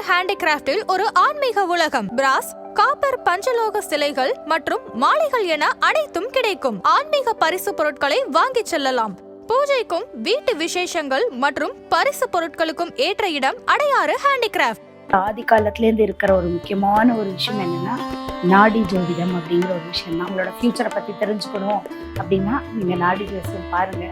அடையாறு ஹேண்டிகிராஃப்டில் ஒரு ஆன்மீக உலகம். பிராஸ் காப்பர் பஞ்சலோக சிலைகள் மற்றும் மாலைகள் என அனைத்தும் கிடைக்கும். ஆன்மீக பரிசு பொருட்களை வாங்கிச் செல்லலாம். பூஜைக்கும் வீட்டு விசேஷங்கள் மற்றும் பரிசு பொருட்களுக்கும் ஏற்ற இடம் அடையாறு ஹேண்டிகிராஃப்ட் ஆதி காலத்துல இருந்து இருக்கிற ஒரு முக்கியமான ஒரு விஷயம் என்னன்னா நாடி ஜோதிடம் அப்படிங்கிற ஒரு விஷயம் தான் உங்களோட ஃபியூச்சரை பத்தி தெரிஞ்சுக்கணும் அப்படின்னா நீங்க நாடி ஜோதிடம் பாருங்க.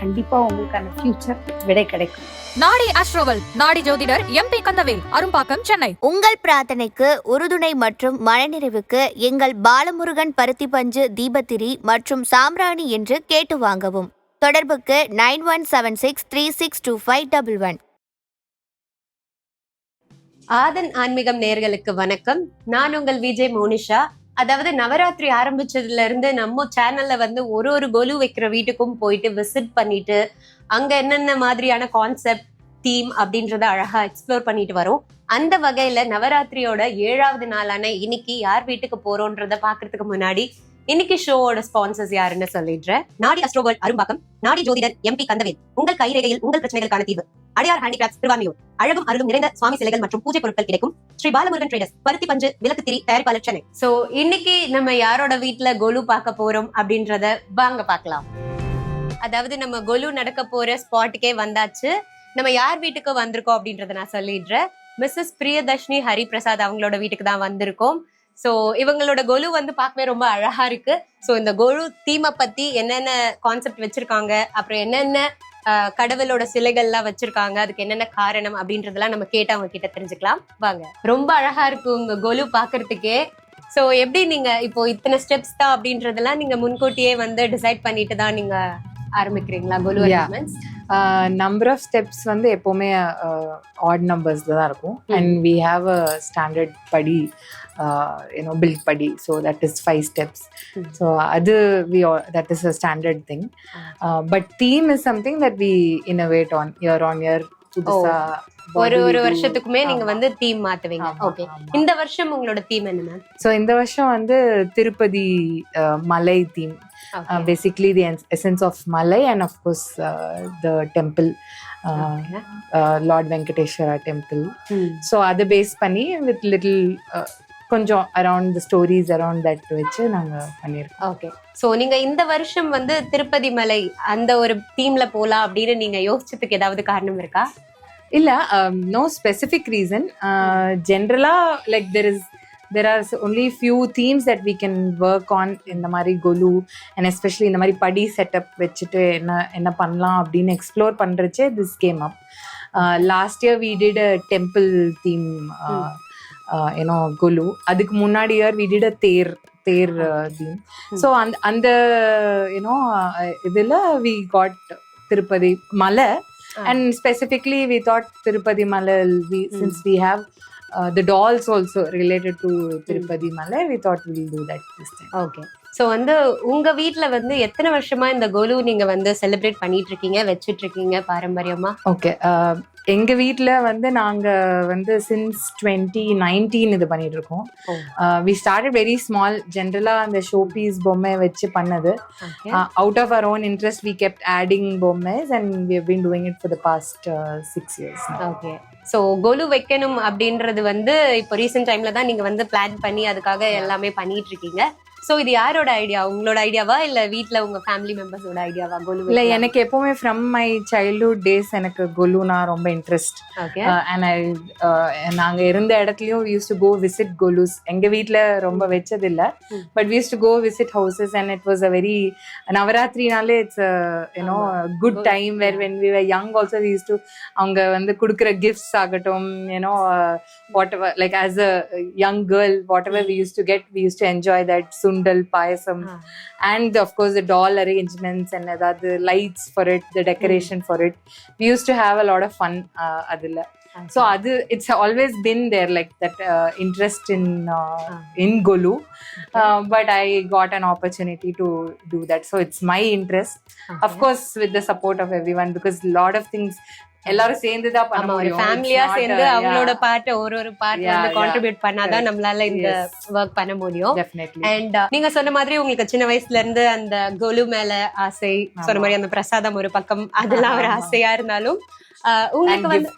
கண்டிப்பா உங்களுக்கான ஃபியூச்சர் விடை கிடைக்கும். நாடி அஸ்ட்ரோவல் நாடி ஜோதிடர் எம்பி கந்தவேல் அரும்பாக்கம் சென்னை. உங்கள் பிரார்த்தனைக்கு உறுதுணை மற்றும் மனநிறைவுக்கு எங்கள் பாலமுருகன் பருத்தி பஞ்சு தீபத்திரி மற்றும் சாம்பிராணி என்று கேட்டு வாங்கவும். தொடர்புக்கு nine one seven six three six two five double one. Aadhan Aanmeegam நேர்களுக்கு வணக்கம். நான் உங்கள் விஜய் மோனிஷா. அதாவது நவராத்திரி ஆரம்பிச்சதுல இருந்து நம்ம சேனல்ல வந்து ஒரு ஒரு கொலு வைக்கிற வீட்டுக்கும் போயிட்டு விசிட் பண்ணிட்டு அங்க என்னென்ன மாதிரியான கான்செப்ட் தீம் அப்படின்றத அழகா எக்ஸ்ப்ளோர் பண்ணிட்டு வரோம். அந்த வகையில நவராத்திரியோட ஏழாவது நாளான இன்னைக்கு யார் வீட்டுக்கு போறோன்றத பாக்குறதுக்கு முன்னாடி இன்னைக்கு ஷோவோட ஸ்பான்சர்ஸ் யாருன்னு சொல்லிடுறேன். நாடி அஸ்ட்ரோவர்ட் அரும்பாக்கம் நாடி ஜோதிடர் எம்பி கந்தவேல். உங்கள் கைரேகையில் உங்கள் பிரச்சனைகளுக்கான தீர்வு. அடையார் ஹேண்டிகிராஃப்ட் திருவாமியூர் அழகும் அருளும் நிறைந்த சுவாமி சிலைகள் மற்றும் பூஜை பொருட்கள் கிடைக்கும். ஸ்ரீ பாலமுருகன் ட்ரேடர்ஸ் பருத்தி பஞ்சு விளக்குத்திரி தயாரிப்பாளர் சென்னை. சோ இன்னைக்கு நம்ம யாரோட வீட்டுல கொலு பார்க்க போறோம் அப்படின்றத வாங்க பார்க்கலாம். அதாவது நம்ம கொலு நடக்க போற ஸ்பாட்டுக்கே வந்தாச்சு. நம்ம யார் வீட்டுக்கு வந்திருக்கோம் அப்படின்றத நான் சொல்லிடுறேன். மிஸ்ஸஸ் பிரியதர்ஷினி ஹரிபிரசாத் அவங்களோட வீட்டுக்கு தான் வந்திருக்கோம். சோ இவங்களோட கொலு வந்து பார்க்கவே ரொம்ப அழகா இருக்கு. சோ இந்த கொலு தீமை பத்தி என்னென்ன கான்செப்ட் வச்சிருக்காங்க? அப்புறம் என்னென்ன கடவுளோட சிலைகள்லாம் வச்சிருக்காங்க? அதுக்கு என்னென்ன காரணம் அப்படின்றதெல்லாம் நம்ம கேட்டு அவங்க கிட்ட தெரிஞ்சுக்கலாம். வாங்க. ரொம்ப அழகா இருக்கு உங்க கொலு பாக்குறதுக்கே சோ எப்படி நீங்க இப்போ இத்தனை ஸ்டெப்ஸ் தான் அப்படின்றதெல்லாம் நீங்க முன்கூட்டியே வந்து டிசைட் பண்ணிட்டு தான் நீங்க ஆரம்பிக்கிறீங்களா golu. Arrangements number of steps வந்து எப்போவுமே ஆட் நம்பர்ஸில் தான் இருக்கும். And we have a standard படி யூனோ பில்ட் படி so that is five steps. So அது we that is a standard thing but theme is something that we innovate on year on year புதுசாக ஒரு ஒரு வருஷத்துக்குமே நீங்க வந்து தீம் மாத்துவீங்க. ஓகே இந்த வருஷம் உங்களோட தீம் என்ன மேம் ஸோ இந்த வருஷம் வந்து Tirupati uh, Malai theme basically the essence of Malai and of course the temple Lord Venkateswara temple so அதை பேஸ் பண்ணி வித் லிட்டில் கொஞ்சம் around the stories around that வச்சு நாங்கள் பண்ணியிருக்கோம். ஓகே சோ நீங்க இந்த வருஷம் வந்து திருப்பதி மலை அந்த ஒரு தீம்ல போலாம் அப்படின்னு நீங்க யோசிச்சதுக்கு ஏதாவது காரணம் இருக்கா? இல்லை நோ ஸ்பெசிஃபிக் ரீசன் ஜென்ரலாக like there is there are only few themes that we can work on இந்த மாதிரி கொலு அண்ட் எஸ்பெஷலி இந்த மாதிரி படி செட்டப் வச்சுட்டு என்ன என்ன பண்ணலாம் அப்படின்னு explore பண்ணுறச்சே this came up last year we did a temple theme ஏன்னோ golu அதுக்கு முன்னாடி year we did a ther ther theme so அந்த அந்த யூனோ இதில் வி காட் திருப்பதி மலை Ah. and specifically we thought tirupati malai we since we have uh, the dolls also related to tirupati malai we thought we'll do that this time okay so வந்து உங்க வீட்ல வந்து எத்தனை வருஷமா இந்த கொலு நீங்க வந்து செலிப்ரேட் பண்ணிட்டு இருக்கீங்க வச்சிட்டு இருக்கீங்க பாரம்பரியமா ஓகே எங்க வீட்ல வந்து நாங்க வந்து சின்ஸ் டுவெண்ட்டி நைன்டீன் இது பண்ணிட்டு இருக்கோம். வி ஸ்டார்டட் வெரி ஸ்மால் ஜென்ரலா அந்த ஷோ பீஸ் பொம்மை வச்சு பண்ணது. Out of our own interest we kept adding பொம்மைஸ் and we been doing it for the past six years okay so golu வைக்கணும் அப்படின்றது வந்து இப்போ ரீசெண்ட் டைம்ல தான் நீங்க வந்து பிளான் பண்ணி அதுக்காக எல்லாமே பண்ணிட்டு இருக்கீங்க சோ இது யாரோட ஐடியா உங்களோட ஐடியாவா இல்ல வீட்ல உங்க ஃபேமிலி மெம்பர்ஸோட ஐடியாவா கொலு இல்ல எனக்கு எப்பவுமே ஃப்ரம் மை சைல்ட்ஹுட் டேஸ் எனக்கு கொலுனா ரொம்ப இன்ட்ரெஸ்ட் ஓகே அண்ட் ஐ நாங்க இருந்த இடத்துலயும் யூஸ் டு கோ விசிட் கோலுஸ் எங்க வீட்ல ரொம்ப வச்சது இல்ல Hmm. But use to go visit houses and it was a very நவராத்திரினாலே it's you know good. Time where when we young also use to அவங்க வந்து கொடுக்குற கிஃப்ட்ஸ் ஆகட்டும் you know what ever like as a young girl what ever we use to get we use to enjoy that sundal payasam and of course the doll arrangements and the lights for it the decoration for it we used to have a lot of fun uh, adilla so adu it's always been there like that uh, interest in uh, Ah. in golu uh, but i got an opportunity to do that so it's my interest of course with the எல்லாரும் சேர்ந்து தான் பண்ண ஒரு ஃபேமிலியா சேர்ந்து uh, அவங்களோட yeah, part ஒரு ஒரு பார்ட் வந்து. கான்ட்ரிபியூட் பண்ணாதான். நம்மளால இந்த. ஒர்க் பண்ண முடியும் அண்ட் நீங்க சொன்ன மாதிரி உங்களுக்கு சின்ன வயசுல இருந்து அந்த கொலு மேல ஆசை சொன்ன. மாதிரி அந்த பிரசாதம் ஒரு பக்கம் அதெல்லாம் ஒரு. ஆசையா இருந்தாலும் and உங்களுக்கு வந்து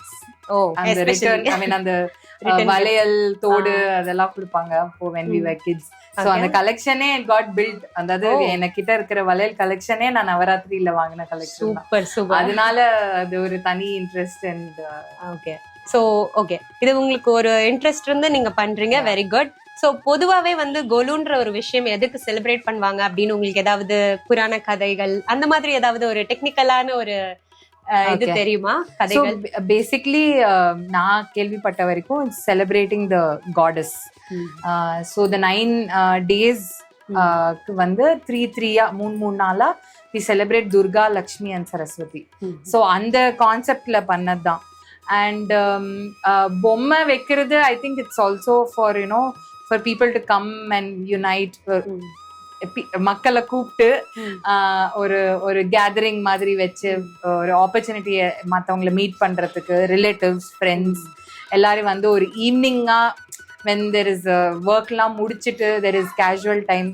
ஓ the Return வளையல் தோடு அதெல்லாம் கொடுப்பாங்க அப்போ வென் வி ம். Our kids so Okay. அந்த கலெக்ஷனே காட் பில்ட் அதாவது Oh. எனக்கிட்ட இருக்கிற வளையல் கலெக்ஷனே நான் நவராத்திரியில வாங்கின கலெக்ஷன் சூப்பர் சூப்பர் அதனால அது ஒரு தனி interest and okay so okay இது உங்களுக்கு ஒரு இன்ட்ரெஸ்ட் இருந்து நீங்க பண்றீங்க. வெரி குட் ஸோ பொதுவாவே வந்து கொலுன்ற ஒரு விஷயம் எதுக்கு செலிப்ரேட் பண்ணுவாங்க அப்படின்னு உங்களுக்கு ஏதாவது புராண கதைகள் அந்த மாதிரி ஏதாவது ஒரு டெக்னிக்கலான ஒரு இது. தெரியுமா? ஸோ கதைகள்? பேசிக்லி நான் கேள்விப்பட்ட வரைக்கும் celebrating the gods so the nine days வந்து த்ரீ த்ரீயா மூணு மூணு நாளா we celebrate Durga Lakshmi and Saraswati so அந்த கான்செப்ட்ல பண்ணதுதான். அண்ட் பொம்மை வைக்கிறது I think it's also for you know for people to come and unite மக்களை கூப்பிட்டு ஒரு ஒரு கேதரிங் மாதிரி வச்சு ஒரு ஆப்பர்ச்சுனிட்டியை மற்றவங்கள மீட் பண்றதுக்கு ரிலேட்டிவ்ஸ் ஃப்ரெண்ட்ஸ் எல்லாரும் வந்து ஒரு ஈவினிங்கா வென் தெர் இஸ் ஒர்க்லாம் முடிச்சிட்டு தெர் இஸ் கேஷுவல் டைம்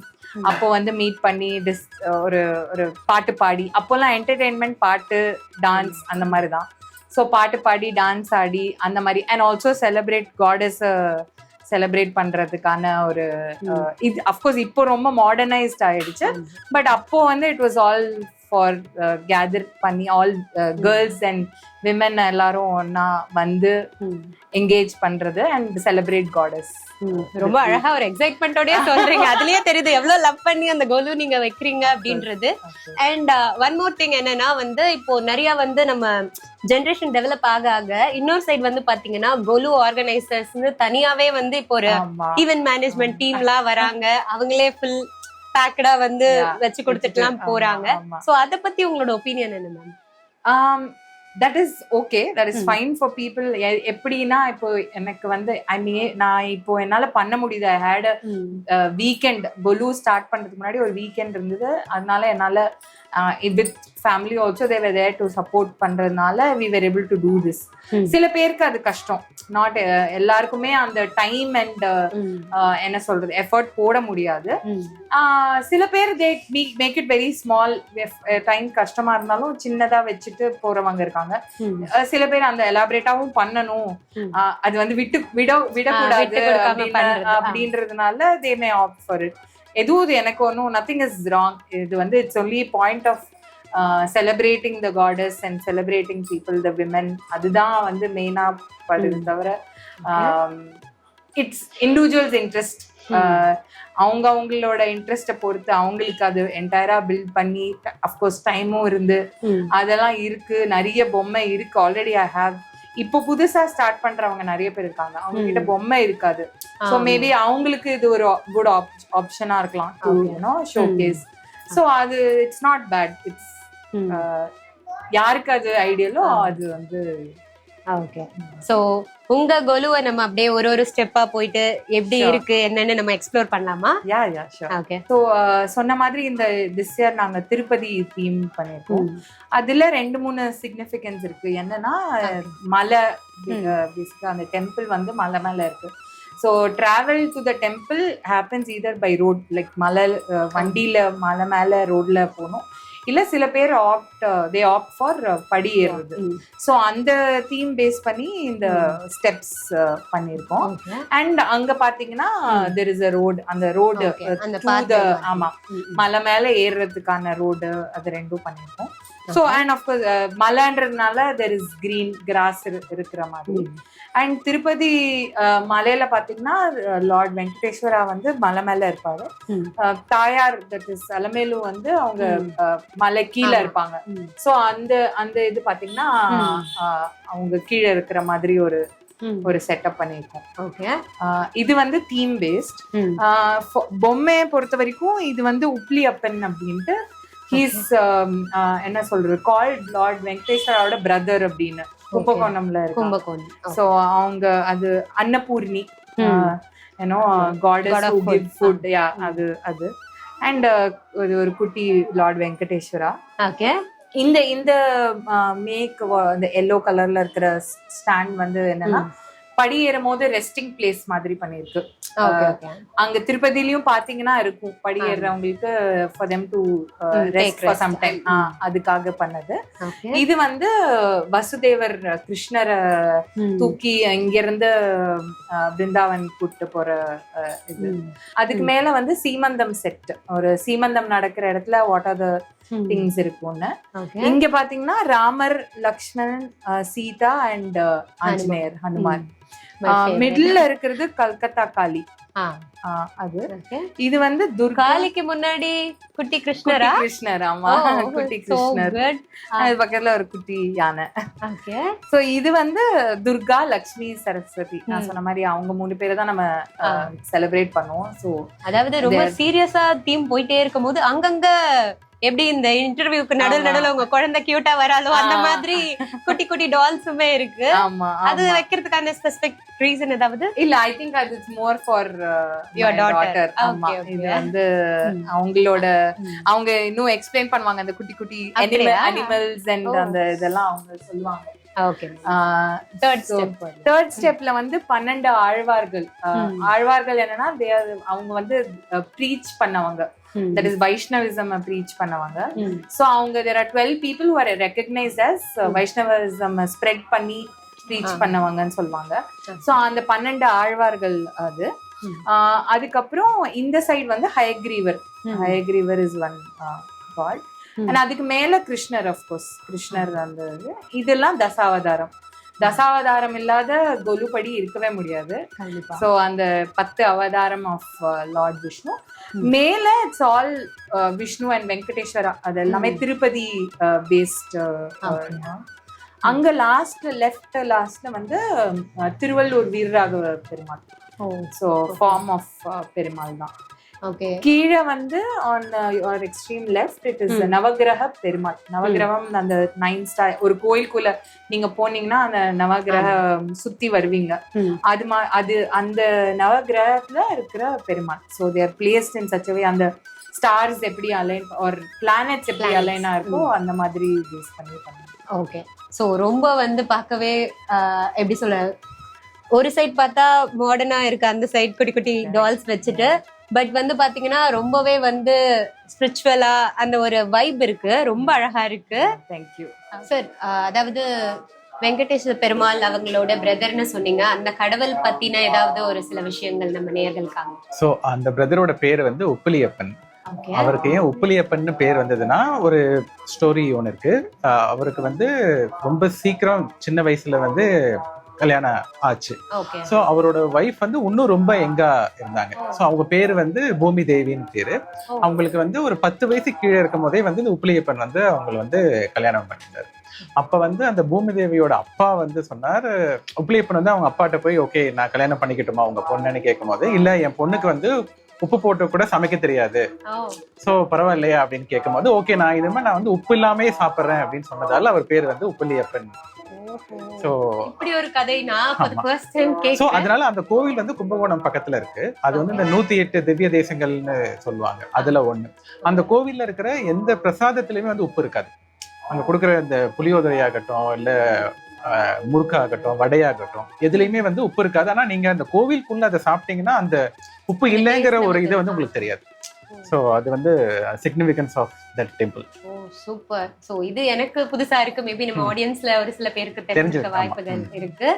அப்போ வந்து மீட் பண்ணி டிஸ் ஒரு ஒரு பாட்டு பாடி அப்போல்லாம் என்டர்டெயின்மெண்ட் பாட்டு டான்ஸ் அந்த மாதிரி தான் ஸோ பாட்டு பாடி டான்ஸ் ஆடி அந்த மாதிரி and also celebrate gods celebrate பண்றதுக்கான ஒரு இது அஃப்கோர்ஸ் இப்போ ரொம்ப மாடர்னைஸ்ட் ஆயிடுச்சு பட் அப்போ வந்து it was all together பண்ணி ஆல் கேர்ள்ஸ் அண்ட் விமன் எல்லாரும் ஒன்னா வந்து என்கேஜ் பண்றது அண்ட் செலிப்ரேட் காடஸ் ரொம்ப அழகா ஒரு எக்ஸைட்மெண்டோடய சொல்றீங்க. அதுலயே தெரியுது எவ்வளவு லவ் பண்ணி அந்த கொலு நீங்க வைக்கிறீங்க அப்படின்றது. அண்ட் ஒன் மோர் திங் என்னன்னா வந்து இப்போ நிறைய வந்து நம்ம ஜென்ரேஷன் டெவலப் ஆக ஆக இன்னொரு சைடு வந்து பாத்தீங்கன்னா கொலு ஆர்கனைசர்ஸ் தனியாவே வந்து இப்போ ஒரு ஈவென்ட் மேனேஜ்மெண்ட் டீம்லாம் வராங்க. அவங்களே ஃபுல் பேக்கடா வந்து. வச்சு கொடுத்துட்டுலாம் போறாங்க. சோ அத பத்தி உங்களோட ஒப்பீனியன் என்ன ma'am okay. That is Hmm. fine for people. எ- எப்படின்னா இப்போ எனக்கு வந்து ஐ மீன் நான் இப்போ என்னால பண்ண முடியுது. ஐ ஹேட் வீக்கெண்ட் பொலு ஸ்டார்ட் பண்றதுக்கு முன்னாடி ஒரு வீக்கெண்ட் இருந்தது. அதனால என்னால வித் ஃபேமிலி ஆல்சோ தேவை தேர் டு சப்போர்ட் பண்றதுனால we were able to do this Hmm. சில பேருக்கு அது கஷ்டம். நாட் எல்லாருக்குமே அந்த டைம் அண்ட் என்ன சொல்றது எஃபர்ட் போட முடியாது. ஆஹ் சில பேர் they make it very small time கஷ்டமா இருந்தாலும் சின்னதா வச்சுட்டு போறவங்க இருக்காங்க. அஹ் சில பேர் அந்த எலாபரேட்டாவும் பண்ணணும். அது வந்து விட்டு விட விடக்கூடாது. அப்படின்றதுனால they may opt for it எதுவும் இது எனக்கு ஒன்றும் நத்திங் இஸ் ராங் இது வந்து it's only point of celebrating the goddess and celebrating people the women அதுதான் வந்து மெயினா படுது தவிர இட்ஸ் இண்டிவிஜுவல்ஸ் இன்ட்ரெஸ்ட் அவங்க அவங்களோட இன்ட்ரெஸ்ட்டை பொறுத்து அவங்களுக்கு அது என்டையரா பில்ட் பண்ணி அஃப்கோர்ஸ் டைமும் இருந்து. அதெல்லாம் இருக்கு நிறைய பொம்மை இருக்கு. ஆல்ரெடி ஐ ஹாவ் இப்போ புதுசா ஸ்டார்ட் பண்றவங்க நிறைய பேர் இருக்காங்க. அவங்க கிட்ட. பொம்மை இருக்காது. ஸோ மேபி அவங்களுக்கு இது ஒரு குட் ஆப்ஷனா இருக்கலாம். யூனோ ஷோ கேஸ் ஸோ அது இட்ஸ் நாட் பேட் இட்ஸ் யாருக்கு அது ஐடியலோ. அது வந்து ஓகே சோ உங்க கொலுவை நம்ம அப்படியே ஒரு ஒரு ஸ்டெப்பா போயிட்டு எப்படி. இருக்கு என்னன்னு நம்ம எக்ஸ்ப்ளோர் பண்ணலாமா? Yeah yeah sure okay so சொன்ன மாதிரி இந்த திஸ் இயர் நாங்க திருப்பதி தீம் பண்ணிருக்கோம் அதுல ரெண்டு மூணு சிக்னிஃபிகன்ஸ் இருக்கு. என்னன்னா மலை பேசிக்கா அந்த டெம்பிள் வந்து மலை மேல இருக்கு. So travel to the temple happens either by road like மலை வண்டியில மலை மேல ரோட்ல போகணும். இல்ல சில பேர் ஆப்ட் தே ஆப்ட் ஃபார் படி ஏறுறது. ஸோ அந்த தீம் பேஸ் பண்ணி இந்த ஸ்டெப்ஸ் பண்ணியிருக்கோம். ஓகே அண்ட் அங்க பாத்தீங்கன்னா ம். தெர் இஸ் அ ரோடு அந்த ரோடு Okay, அந்த path ஆமா மலை மேல ஏறுறதுக்கான ரோடு அது ரெண்டும் பண்ணிருக்கோம் ஸோ அண்ட் ஆஃப்கோர்ஸ் மலைன்றதுனால தெர் இஸ் கிரீன் கிராஸ் இருக்கிற மாதிரி. அண்ட் திருப்பதி அஹ், மலையில பாத்தீங்கன்னா லார்ட் வெங்கடேஸ்வரா வந்து மலை மேல இருப்பாரு. ம். அஹ், தாயார் தட் இஸ் அலமேலு வந்து அவங்க. அஹ், மலை கீழே. இருப்பாங்க. ஸோ அந்த அந்த இது பாத்தீங்கன்னா அவங்க கீழே இருக்கிற மாதிரி ஒரு ஒரு செட்டப் பண்ணியிருக்கோம். ஓகே இது வந்து தீம் பேஸ்ட் பொம்மையை பொறுத்த வரைக்கும் இது வந்து உப்ளி அப்பன் அப்படின்ட்டு ஹீஸ் என்ன சொல்றது? கால்ட் லார்ட் வெங்கடேஸ்வராவோட பிரதர் அப்படின்னு. கும்பகோணம்ல இருக்கு கும்பகோணம். சோ அவங்க அது அன்னபூர்ணி. ஏன்னோ காடஸ் ஃபுட் யா அது அது. அண்ட் இது ஒரு குட்டி லார்ட் வெங்கடேஸ்வரா ஓகே இந்த இந்த மேக் இந்த எல்லோ கலர்ல இருக்கிற ஸ்டாண்ட் வந்து என்னன்னா படி ஏறும் போது ரெஸ்டிங் பிளேஸ் மாதிரி பண்ணிருக்கு அங்க திருப்பதிலயும் பாத்தீங்கன்னா இருக்கும். படி ஏறுறவங்களுக்கு for them to rest for. Some time. அதுக்காக பண்ணது. இது வந்து வசுதேவர் கிருஷ்ணரை தூக்கி இங்க இருந்து பிருந்தாவன் கூட்டு போற இது. அதுக்கு மேல வந்து சீமந்தம் செட் ஒரு சீமந்தம் நடக்கிற இடத்துல வாட் ஆர் த திங்ஸ் இருக்கும்னு. இங்க பாத்தீங்கன்னா ராமர் லக்ஷ்மணன் சீதா அண்ட் ஆஞ்சநேயர் ஹனுமான். மிடில்ல இருக்கிறது கல்கத்தா காளி. அது. இது வந்து துர்கா காளிக்கு முன்னாடி குட்டி கிருஷ்ணரா? கிருஷ்ணர் ஆமா. குட்டி கிருஷ்ணர். அது பக்கத்துல ஒரு குட்டி யானை. சோ இது வந்து துர்கா லக்ஷ்மி சரஸ்வதி. நான். சொன்ன மாதிரி அவங்க மூணு பேரை தான் நம்ம செலிப்ரேட் பண்ணுவோம். சோ அதாவது ரொம்ப சீரியஸா தீம் போயிட்டே இருக்கும்போது அங்கங்க எப்படி இந்த இன்டர்வியூக்கு நடுவில். நடுவில் உங்க குழந்தை கியூட்டா வராலோ அந்த. மாதிரி குட்டி குட்டி டால்ஸுமே இருக்கு அது. வைக்கிறதுக்கான ஸ்பெசிபிக் ரீசன் ஏதாவது இல்ல ஐ திங்க் அது it's more for Your daughter. ஆமா. இது வந்து. அவங்களோட. அவங்க இன்னும் எக்ஸ்பிளைன் பண்ணுவாங்க அந்த குட்டி குட்டி? Animals and. அந்த இதெல்லாம் அவங்க சொல்லுவாங்க ஓகே தேர்ட் ஸ்டெப் தேர்ட் ஸ்டெப்ல வந்து பன்னெண்டு ஆழ்வார்கள். ஆழ்வார்கள் என்னன்னா அவங்க வந்து ப்ரீச் பண்ணவங்க தட் இஸ் வைஷ்ணவிசம் ப்ரீச் பண்ணவங்க. ஸோ அவங்க there are twelve people are recognise as Vaishnavism spread பண்ணி ப்ரீச். பண்ணவங்கன்னு சொல்லுவாங்க. ஸோ அந்த பன்னெண்டு ஆழ்வார்கள் அது. ஆஹ், அதுக்கப்புறம் இந்த சைடு வந்து Hayagrivar Hayagrivar is one god. And அதுக்கு மேல கிருஷ்ணர் அஃப்கோர்ஸ் கிருஷ்ணர் அந்த இது. இதெல்லாம் தசாவதாரம். தசாவதாரம் இல்லாத கொலுபடி இருக்கவே முடியாது. ஸோ அந்த பத்து அவதாரம் ஆஃப் லார்ட் விஷ்ணு. மேல it's all Vishnu and Venkateswara அது எல்லாமே. Tirupati based Okay. அங்க லாஸ்ட் லெஃப்ட் லாஸ்ட்ல வந்து Tiruvallur Veeraraghava Perumal so form of Perumal தான் கீழே வந்து on your extreme left it is. Navagraha Perumal. நவகிரகம் அந்த நைன் ஸ்டார் ஒரு கோயிலுக்குள்ள நீங்க போனீங்கன்னா அந்த நவகிரகம் சுத்தி வருவீங்க. ம். அது மா அது அந்த நவகிரகத்துல இருக்கிற Perumal. So they're placed in such a way அந்த ஸ்டார்ஸ் எப்படி அலைன் ஒரு பிளானட்ஸ் எப்படி. அலைனா இருக்கோ அந்த மாதிரி பேஸ் பண்ணி பண்ணுங்க. ஓகே ஸோ ரொம்ப வந்து பார்க்கவே ஆஹ், எப்படி சொல்ல ஒரு சைட் பார்த்தா மாடர்னா இருக்கு அந்த சைட் குட்டி குட்டி டால்ஸ் வச்சுட்டு பட் வந்து பாத்தீங்கன்னா ரொம்பவே வந்து ஸ்பிரிச்சுவலா அந்த ஒரு வைப் இருக்கு. ரொம்ப அழகா இருக்கு. தேங்க்யூ சார் அதாவது வெங்கடேஸ்வர பெருமாள் அவங்களோட பிரதர்னு சொன்னீங்க. அந்த கடவுள் பத்தின ஏதாவது ஒரு சில விஷயங்கள் நம்ம நேர்களுக்காக ஸோ அந்த பிரதரோட பேர் வந்து உப்பிலியப்பன். அவருக்கு ஏன் உப்பிலியப்பன்னு பேர் வந்ததுன்னா ஒரு ஸ்டோரி ஒன்று இருக்கு. அவருக்கு வந்து ரொம்ப சீக்கிரம் சின்ன வயசுல வந்து கல்யாணம் ஆச்சு. ஸோ அவரோட ஒய்ஃப் வந்து இன்னும் ரொம்ப எங்கா இருந்தாங்க. ஸோ அவங்க பேர் வந்து பூமி தேவின்னு பேரு. அவங்களுக்கு வந்து ஒரு பத்து வயசு கீழே இருக்கும் போதே வந்து இந்த உப்பிலியப்பன் வந்து அவங்களை வந்து கல்யாணம் பண்ணிட்டார். அப்ப வந்து அந்த பூமி தேவியோட அப்பா வந்து சொன்னார் உப்பிலியப்பன் வந்து அவங்க அப்பாட்ட போய் ஓகே நான் கல்யாணம் பண்ணிக்கட்டுமா உங்க பொண்ணுன்னு கேட்கும் போது இல்ல என் பொண்ணுக்கு வந்து உப்பு போட்டு கூட சமைக்க தெரியாது. ஸோ பரவாயில்லையா அப்படின்னு கேட்கும்போது ஓகே நான் இதுமே நான் வந்து உப்பு இல்லாமே சாப்பிட்றேன் அப்படின்னு சொன்னதால அவர் பேர் வந்து உப்பிலியப்பன் இப்படி ஒரு கதை கேட்கிறேன் அதனால அந்த கோவில் வந்து கும்பகோணம் பக்கத்துல இருக்கு. அது வந்து இந்த நூத்தி எட்டு திவ்ய தேசங்கள்னு சொல்லுவாங்க. அதுல ஒண்ணு. அந்த கோவில்ல இருக்கிற எந்த பிரசாதத்திலயுமே வந்து உப்பு இருக்காது. அங்க கொடுக்குற இந்த புளியோதரையாகட்டும் இல்ல முறுக்காகட்டும் வடையாகட்டும் எதுலையுமே வந்து உப்பு இருக்காது. ஆனா நீங்க அந்த கோவிலுக்குள்ள அதை சாப்பிட்டீங்கன்னா அந்த உப்பு இல்லைங்கிற ஒரு இது வந்து உங்களுக்கு தெரியாது. ஸோ அது வந்து significance of that temple oh super so இது எனக்கு புதுசா இருக்கு. மேபி நம்ம. ஆடியன்ஸ்ல ஒரு சில பேருக்கு தெரிஞ்சுக்க. வாய்ப்புகள் ம். இருக்கு.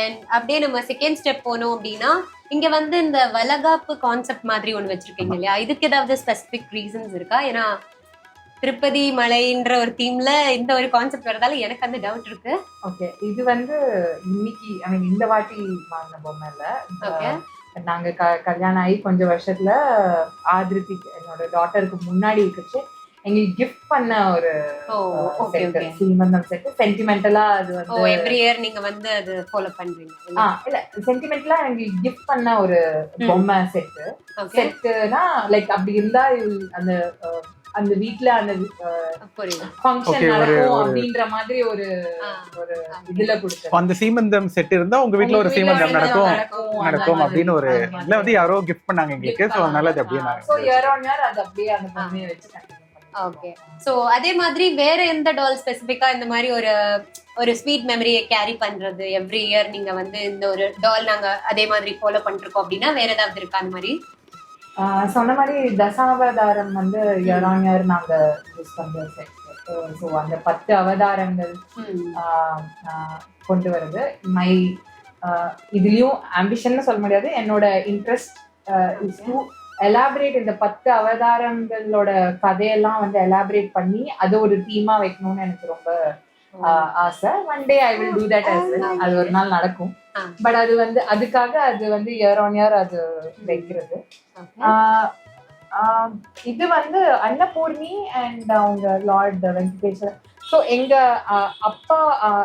அண்ட் அப்படியே நம்ம செகண்ட் ஸ்டெப் போனோம் அப்படின்னா இங்க வந்து இந்த வளகாப்பு கான்செப்ட் மாதிரி ஒண்ணு வச்சிருக்கீங்க இல்லையா? இதுக்கு ஏதாவது ஸ்பெசிபிக் ரீசன்ஸ் இருக்கா? ஏன்னா திருப்பதி மலைன்ற ஒரு தீம்ல இந்த ஒரு கான்செப்ட் வரதால எனக்கு அந்த டவுட் இருக்கு. ஓகே இது வந்து இன்னைக்கு ஐ மீன் இந்த வாட்டி வாங்கின பொம்மை இல்ல. நாங்க க- கல்யாணம் ஆகி கொஞ்சம் வருஷத்துல ஆதிருத்தி என்னோட டாட்டருக்கு முன்னாடி இருக்குச்சு எங்களுக்கு கிஃப்ட் பண்ண ஒரு சீமந்தம் செட் சென்டிமெண்டலா அது வந்து எவ்ரி இயர் நீங்க வந்து அது ஃபாலோ பண்றீங்க ஆ இல்ல சென்டிமெண்டலா எங்களுக்கு கிஃப்ட் பண்ண ஒரு. பொம்மை செட் செட்னா லைக் அப்படி இருந்தா அந்த அந்த வீட்ல அந்த ஃபங்க்ஷன் நடக்கும் அப்படின்ற மாதிரி ஒரு ஒரு. இதுல கொடுத்தது அந்த சீமந்தம் செட் இருந்தா உங்க வீட்ல ஒரு சீமந்தம் நடக்கும். நடக்கும். அப்படின்னு ஒரு. இதுல வந்து யாரோ கிஃப்ட் பண்ணாங்க எங்களுக்கு. ஸோ அதனால அது அப்படியே சோ நாங்க இயர் ஆன் இயர் அது அப்படியே அந்த பொம்மையை வச்சு ஓகே சோ அதே மாதிரி வேற எந்த டால் ஸ்பெசிபிக்கா இந்த மாதிரி ஒரு ஒரு ஸ்வீட் மெமரியை கேரி பண்றது? எவ்ரி இயர் நீங்க வந்து இந்த ஒரு டால் நாங்க அதே மாதிரி ஃபாலோ பண்ணிருக்கோம் அப்படின்னா வேற ஏதாவது இருக்கா அந்த மாதிரி? சொன்ன மாதிரி தசாவதாரம் வந்து இயர் ஆன் இயர் நாங்க யூஸ் பண்ற ஸோ அந்த பத்து அவதாரங்கள் கொண்டு வருது. மை இதுலயும் ஆம்பிஷன் சொல்ல முடியாது. என்னோட இன்ட்ரெஸ்ட் இஸ் டு எலாபரேட் இந்த பத்து அவதாரங்களோட கதையெல்லாம் வந்து எலாபரேட் பண்ணி அது ஒரு தீமா வைக்கணும்னு எனக்கு ரொம்ப ஆசை. One day I will do that அது ஒரு நாள் நடக்கும். பட் அது வந்து அதுக்காக அது வந்து இயர் ஆன் இயர் அது வைக்கிறது. இது வந்து அன்னபூர்ணி அண்ட் அவங்க லார்ட் வெங்கடேஸ்வரர் ஸோ எங்க அப்பா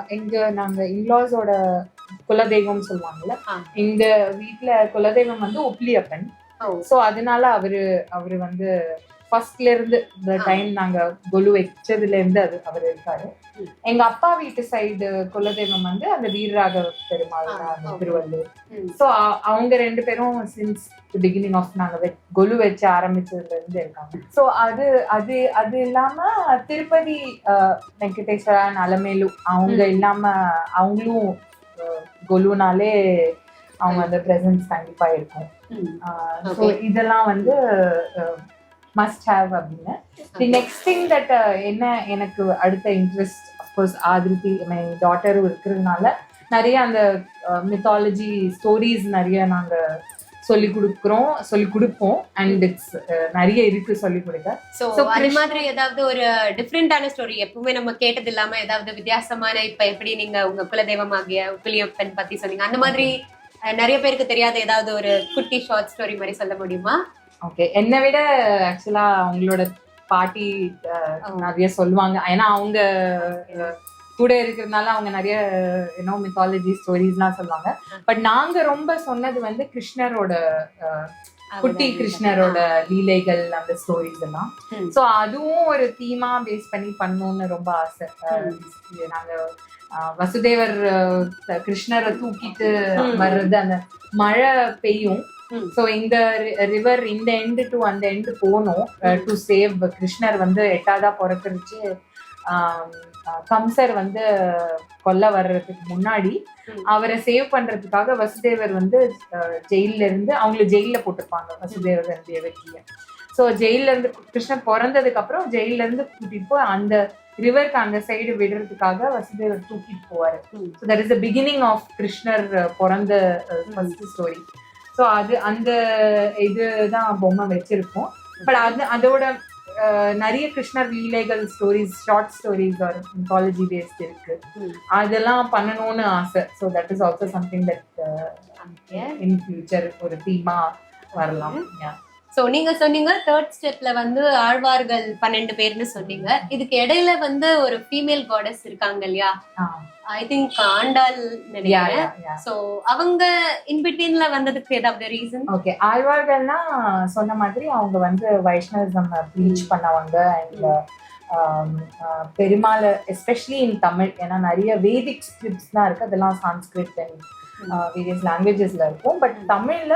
எங்க நாங்க இன்லாஸோட குலதெய்வம் சொல்லுவாங்கல்ல. எங்க வீட்ல குலதெய்வம் வந்து உப்ளியப்பன். ஸோ அதனால அவரு அவரு வந்து ஃபர்ஸ்ட்ல இருந்து இந்த. டைம் நாங்க கொலு வச்சதுல இருந்து அது அவர் இருக்காரு. எங்க அப்பா வீட்டு சைடு குலதெய்வம் வந்து அந்த வீரராக பெருமாள். திருவள்ளூர். ஸோ அவங்க ரெண்டு பேரும் சின்ஸ் பிகினிங் ஆஃப் நாங்க கொலு வச்சு ஆரம்பிச்சதுல இருந்து இருக்காங்க ஸோ அது அது அது இல்லாம திருப்பதி அஹ், வெங்கடேஸ்வரன் அலமேலு அவங்க. இல்லாம அவங்களும் கொலுனாலே அவங்க அந்த பிரசன்ஸ் கண்டிப்பா இருக்கும். இதெல்லாம் வந்து மஸ்ட் ஹேவ் அப்படின்னு தி நெக்ஸ்ட் திங் தட் என்ன எனக்கு அடுத்த interest of course Aadhiruthi my டாட்டரும் இருக்கிறதுனால நிறைய அந்த மித்தாலஜி ஸ்டோரிஸ் நிறைய நாங்க சொல்லி கொடுக்குறோம் சொல்லி கொடுப்போம். அண்ட் இட்ஸ் நிறைய இருக்கு சொல்லி கொடுக்க. சோ So, அது மாதிரி ஏதாவது ஒரு டிஃப்ரெண்டான ஸ்டோரி எப்பவுமே நம்ம கேட்டது இல்லாம ஏதாவது வித்தியாசமான இப்ப எப்படி நீங்க உங்க குலதெய்வம் ஆகிய புலியப்பன் பத்தி சொன்னீங்க. அந்த மாதிரி நிறைய பேருக்கு தெரியாத ஏதாவது ஒரு குட்டி ஷார்ட் ஸ்டோரி மாதிரி சொல்ல முடியுமா? ஓகே என்னை விட ஆக்சுவலா அவங்களோட பாட்டி. நிறைய சொல்லுவாங்க. ஏன்னா அவங்க கூட இருக்கிறதுனால அவங்க நிறைய என்னோ மித்தாலஜி ஸ்டோரிஸ்லாம் சொல்லுவாங்க. பட் நாங்க ரொம்ப சொன்னது வந்து கிருஷ்ணரோட குட்டி கிருஷ்ணரோட லீலைகள் அந்த ஸ்டோரிஸ் எல்லாம். சோ அதுவும் ஒரு தீமா பேஸ் பண்ணி பண்ணணும்னு ரொம்ப ஆசை. நாங்க வசுதேவர் கிருஷ்ணரை தூக்கிட்டு. வர்றது அந்த மழை பெய்யும். சோ இந்த ரிவர் இந்த எண்டு டு அந்த எண்டு போனோம் டு சேவ் கிருஷ்ணர் வந்து எட்டாவதா பிறக்கரிச்சு கம்சர் வந்து கொல்ல வர்றதுக்கு முன்னாடி. அவரை சேவ் பண்றதுக்காக வசுதேவர் வந்து அஹ், ஜெயில்ல இருந்து அவங்கள ஜெயில்ல போட்டிருப்பாங்க வசுதேவர் தேவகிய. ஸோ ஜெயில்ல இருந்து கிருஷ்ணர் பிறந்ததுக்கு அப்புறம் ஜெயில்ல இருந்து கூட்டிட்டு போய் அந்த ரிவருக்கு அந்த சைடு விடுறதுக்காக வசுதேவர் தூக்கிட்டு போவாரு. So that is the beginning of Krishnar பிறந்த ஃபர்ஸ்ட் ஸ்டோரி ஸோ அது அந்த இதுதான் பொம்மை வச்சிருக்கோம் பட் அது அதோட நிறைய கிருஷ்ணர் லீலைகள் stories short stories are mythology based இருக்கு. அதெல்லாம் பண்ணணும்னு ஆசை. So that is also something that. In future ஒரு தீமா வரலாம். சோ நீங்க சொன்னீங்க தேர்ட் ஸ்டெப்ல வந்து ஆழ்வார்கள் பன்னெண்டு பேர்னு சொன்னீங்க. இதுக்கு இடையில வந்து ஒரு ஃபீமேல் காடஸ் இருக்காங்க இல்லையா. ஐ திங்க் ஆண்டாள் நினைக்கிறேன். சோ அவங்க இன் பிட்வீன்ல வந்ததுக்கு ஏதாவது ரீசன் ஓகே ஆழ்வார்கள்னா சொன்ன மாதிரி அவங்க வந்து வைஷ்ணவிசம் ப்ரீச் பண்ணவங்க and Perumal especially in Tamil ஏன்னா நிறைய வேதிக் ஸ்கிரிப்ட்ஸ்லாம் இருக்கு. அதெல்லாம் சான்ஸ்கிரிட் அண்ட் வேரியஸ் லாங்குவேஜஸ்ல இருக்கும். பட் தமிழ்ல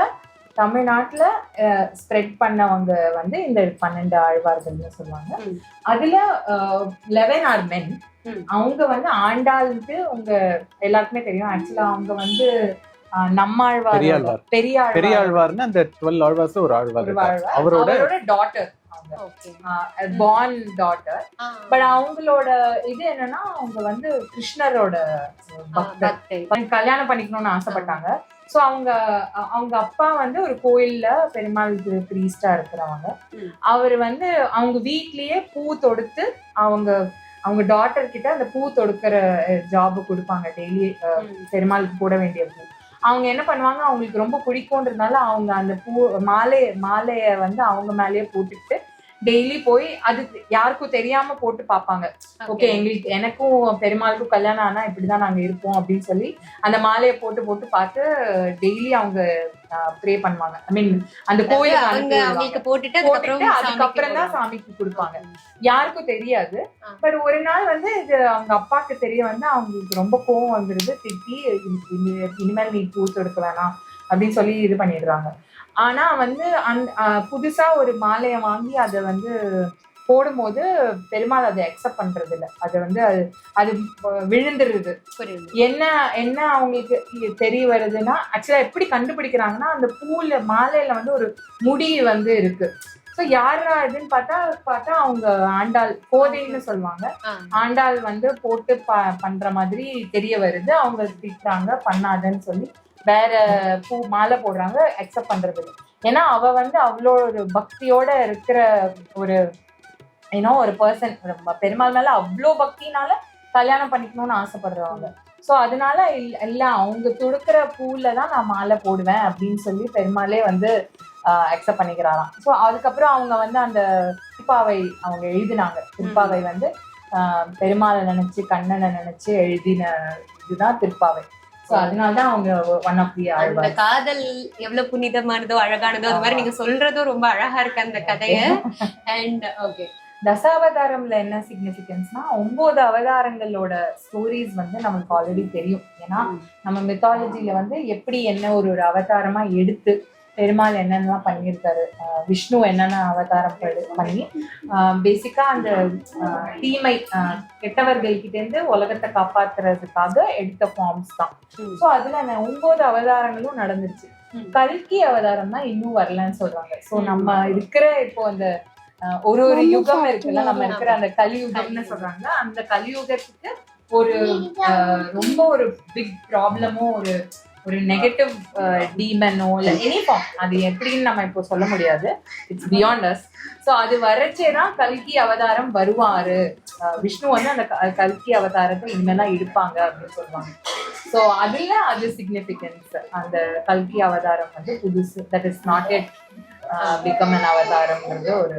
தமிழ்நாட்டுல ஸ்ப்ரெட் பண்ணவங்க வந்து இந்த பன்னெண்டு ஆழ்வார்கள்னு சொல்லுவாங்க. அதுல லெவன் ஆர் மென். அவங்க வந்து ஆண்டாளுக்கு உங்க எல்லாருக்குமே தெரியும். ஆக்சுவலா அவங்க வந்து நம்மாழ்வார் பெரிய ஆழ்வார்னு அந்த டுவெல் ஆழ்வார்ஸ் ஒரு ஆழ்வார். அவரோட டாட்டர் பார்ன் டாட்டர் பட் அவங்களோட இது என்னன்னா அவங்க வந்து கிருஷ்ணரோட பக்தர். கல்யாணம் பண்ணிக்கணும்னு ஆசைப்பட்டாங்க. சோ அவங்க அவங்க அப்பா வந்து ஒரு கோயில்ல பெருமாளுக்கு பிரீஸ்டா இருக்கிறவங்க. அவர் வந்து அவங்க வீட்லயே பூ தொடுத்து அவங்க அவங்க டாட்டர் கிட்ட அந்த பூ தொடுக்கிற ஜாப் கொடுப்பாங்க. டெய்லி பெருமாளுக்கு போட வேண்டிய பூ. அவங்க என்ன பண்ணுவாங்க? அவங்களுக்கு ரொம்ப பிடிக்கும்ன்றதுனால அவங்க அந்த பூ மாலை மாலைய வந்து அவங்க மேலேயே போட்டுட்டு டெய்லி போய் அது யாருக்கும் தெரியாம போட்டு பார்ப்பாங்க. ஓகே எங்களுக்கு எனக்கும் பெருமாளுக்கும் கல்யாணம் ஆனா இப்படிதான் நாங்க இருப்போம் அப்படின்னு சொல்லி அந்த மாலையை போட்டு போட்டு பார்த்து டெய்லி அவங்க ப்ரே பண்ணுவாங்க. ஐ மீன் அந்த கோயிலுக்கு போட்டுட்டு அதுக்கப்புறம் தான் சாமிக்கு கொடுப்பாங்க. யாருக்கும் தெரியாது. பட் ஒரு நாள் வந்து இது அவங்க அப்பாக்கு தெரிய வந்து அவங்களுக்கு ரொம்ப கோவம் வந்துருது. திட்டி இனி- இனி- இனிமேல் நீ பூ தொடுக்க வேணாம் அப்படின்னு சொல்லி இது பண்ணிடுறாங்க. ஆனா வந்து அந் புதுசா ஒரு மாலையை வாங்கி அதை வந்து போடும்போது பெருமாள் அதை அக்செப்ட் பண்றது இல்ல அது வந்து அது அது விழுந்துருது. என்ன என்ன அவங்களுக்கு தெரிய வருதுன்னா ஆக்சுவலா எப்படி கண்டுபிடிக்கிறாங்கன்னா அந்த பூல மாலையில வந்து ஒரு முடி வந்து இருக்கு. ஸோ யாரா இதுன்னு பார்த்தா பார்த்தா அவங்க ஆண்டாள் கோதைன்னு சொல்லுவாங்க. ஆண்டாள் வந்து போட்டு ப பண்ற மாதிரி தெரிய வருது. அவங்க திட்டுறாங்க பண்ணாதன்னு சொல்லி வேற பூ மாலை போடுறாங்க அக்செப்ட் பண்றது ஏன்னா அவ வந்து அவ்வளோ ஒரு பக்தியோட இருக்கிற ஒரு ஏன்னோ ஒரு பர்சன் பெருமாள் மேல அவ்வளோ பக்தினால கல்யாணம் பண்ணிக்கணும்னு ஆசைப்படுறவங்க. ஸோ அதனால இல்ல இல்ல அவங்க துடுக்கிற பூல தான் நான் மாலை போடுவேன் அப்படின்னு சொல்லி பெருமாளே வந்து அக்செப்ட் பண்ணிக்கிறாராம். ஸோ அதுக்கப்புறம் அவங்க வந்து அந்த திருப்பாவை அவங்க எழுதினாங்க. திருப்பாவை வந்து பெருமாளை நினைச்சு கண்ணனை நினைச்சு எழுதின இதுதான் திருப்பாவை. ஸோ அதனால தான் அவங்க ஒன் ஆஃப் தி அந்த காதல் எவ்வளவு புனிதமானதோ அழகானதோ அது மாதிரி நீங்க சொல்றதும் ரொம்ப அழகா இருக்கு அந்த கதைய. அண்ட் ஓகே தசாவதாரம்ல என்ன சிக்னிஃபிகன்ஸ்னா ஒன்பது அவதாரங்களோட ஸ்டோரிஸ் வந்து நமக்கு ஆல்ரெடி தெரியும். ஏன்னா நம்ம மித்தாலஜில வந்து எப்படி என்ன ஒரு ஒரு அவதாரமா எடுத்து பெருமாள் என்னென்னலாம் பண்ணியிருக்காரு விஷ்ணு என்னென்ன அவதாரம் பண்ணி பேசிக்கா அந்த தீமை ஆஹ் கெட்டவர்கள் கிட்ட இருந்து உலகத்தை காப்பாத்துறதுக்காக எடுத்த ஃபார்ம்ஸ் தான். ஸோ அதுல ஒன்பது அவதாரங்களும் நடந்துருச்சு ம். கல்கி அவதாரம் தான் இன்னும் வரலன்னு சொல்றாங்க ஸோ. நம்ம இருக்கிற இப்போ அந்த ஒரு ஒரு யுகம் இருக்குல்ல நம்ம இருக்கிற அந்த கலியுகம்னு சொல்றாங்க அந்த கலியுகத்துக்கு ஒரு ரொம்ப ஒரு பிக் ப்ராப்ளமோ ஒரு ஒரு நெகட்டிவ் டீமனோ uh, இல்ல எனி ஃபார்ம் அது எப்படின்னு நம்ம இப்போ சொல்ல முடியாது. இட்ஸ் பியாண்ட் அஸ் ஸோ அது வரைச்சே தான் கல்கி அவதாரம் வருவாரு. Uh, விஷ்ணு வந்து அந்த கல்கி அவதாரத்தை இனிமேலாம் எடுப்பாங்க அப்படின்னு சொல்லுவாங்க. ஸோ அதுல அது சிக்னிஃபிகன்ஸ் அந்த கல்கி அவதாரம் வந்து புதுசு. That is not yet become an அவதாரம்ங்கிறது ஒரு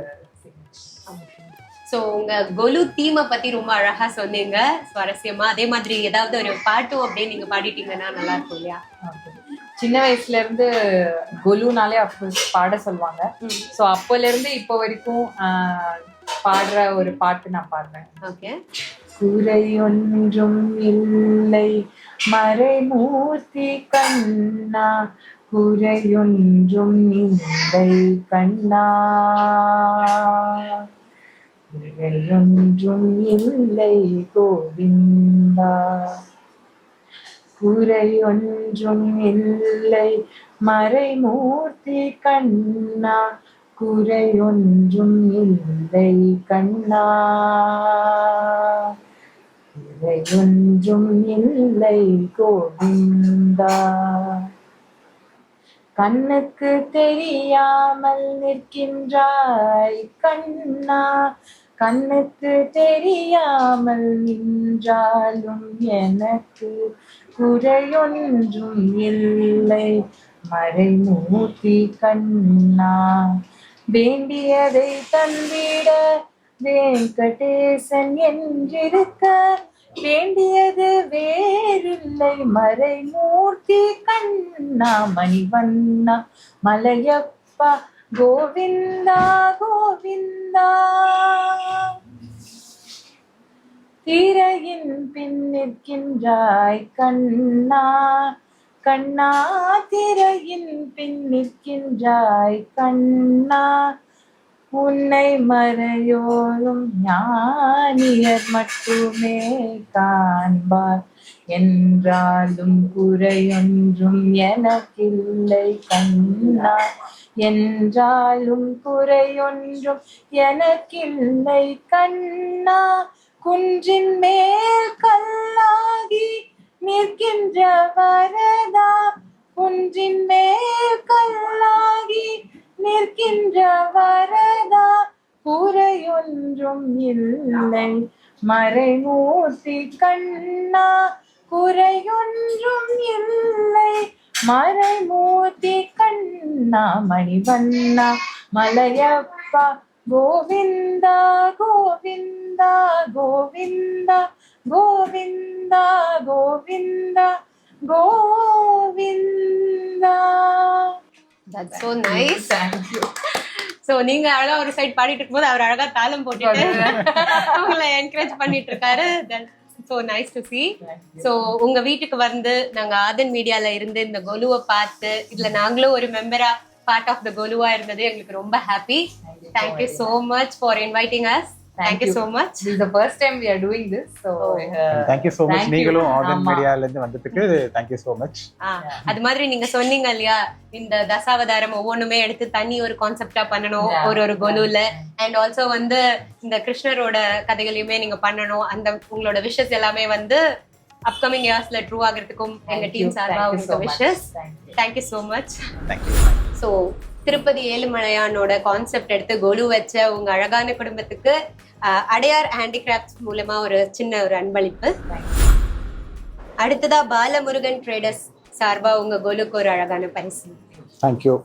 சோ உங்க கொலு தீமை பத்தி ரொம்ப அழகா சொன்னீங்க. சுவாரஸ்யமா. அதே மாதிரி ஏதாவது ஒரு பாட்டும் அப்படியே நீங்க பாடிட்டீங்கன்னா நல்லா இருக்கும் இல்லையா. சின்ன வயசுல இருந்து கொலுனாலே அஃப்கோர்ஸ் பாட சொல்லுவாங்க. ஸோ அப்போல இருந்து இப்போ வரைக்கும் பாடுற ஒரு பாட்டு நான் பாடுறேன். ஓகே. குறையொன்றும் இல்லை. மறைமூர்த்தி கண்ணா குறையொன்றும் இல்லை கண்ணா. குறையொன்றும் இல்லை கோவிந்தா. குறையொன்றும் இல்லை மறைமூர்த்தி கண்ணா. குறையொன்றும் இல்லை கண்ணா. குறையொன்றும் இல்லை கோவிந்தா. கண்ணுக்கு தெரியாமல் நிற்கின்றாய் கண்ணா. கண்ணுக்கு தெரியாமல் நின்றாலும் எனக்கு குறையொன்றும் இல்லை. மறைமூர்த்தி கண்ணா வேண்டியதை தந்திட வெங்கடேசன் என்றிருக்க வேண்டியது வேறில்லை. மறைமூர்த்தி கண்ணா மணிவண்ணா மலையப்பா கோவிந்தா கோவிந்தா. திரையின் பின் நிற்கின்றாய் கண்ணா கண்ணா. திரையின் பின் நிற்கின்றாய் கண்ணா. உன்னை மறையோரும் ஞானியர் மட்டுமே காண்பார். என்றாலும் குறையொன்றும் எனக்கில்லை கண்ணா. என்றாலும் குறையொன்றும் எனக்கில்லை கண்ணா. குன்றின் மேல் கல்லாகி நிற்கின்ற வரதா. குன்றின் மேல் கல்லாகி நிற்கின்ற வரதா. குறையொன்றும் இல்லை. மறைமூர்த்தி கண்ணா. குறையொன்றும் இல்லை. Maraimoorthy Kanna Manivanna Malayappa Govinda Govinda Govinda Govinda Govinda Govinda. That's so nice so நீங்க அழகா ஒரு சைடு பாடிட்டு இருக்கும்போது அவர் அழகா தாளம் போட்டுட்டு உங்களை என்கரேஜ் பண்ணிட்டு இருக்காரு. So nice to see. So உங்க வீட்டுக்கு வந்து நாங்க ஆதன் மீடியால இருந்து இந்த கொலுவை பார்த்து இதுல நாங்களும் ஒரு மெம்பரா பார்ட் ஆஃப் த கோலுவா இருந்தது. எங்களுக்கு ரொம்ப happy thank you so much for inviting us thank you so much This is the first time we are doing this. So, uh, thank you so much Thank you. நீங்களும் ஆர்கன். மீடியால இருந்து வந்ததுக்கு thank you so much அது மாதிரி நீங்க சொன்னீங்க இல்லையா இந்த தசாவதாரம் ஒவ்வொன்றுமே எடுத்து தனி ஒரு கான்செப்டா பண்ணணும் Yeah. ஒரு ஒரு கொலுல அண்ட் ஆல்சோ வந்து இந்த கிருஷ்ணரோட கதைகளையுமே நீங்க பண்ணணும் அந்த உங்களோட விஷஸ் எல்லாமே வந்து அப்கமிங் இயர்ஸ்ல ட்ரூ ஆகிறதுக்கும் எங்க thank you. டீம் சார்பா Thank you so உங்களுக்கு much. Wishes Thank you. Thank you so much thank you so Tirupati ஏழுமலையானோட concept எடுத்து கொலு வச்ச உங்க அழகான குடும்பத்துக்கு அடையார் ஹேண்டிகிராஃப்ட்ஸ் மூலமா ஒரு சின்ன ஒரு அன்பளிப்பு. அடுத்ததா பாலமுருகன் ட்ரேடர்ஸ் சார்பா உங்க கொலுக்கு ஒரு அழகான பரிசு. தேங்க்யூ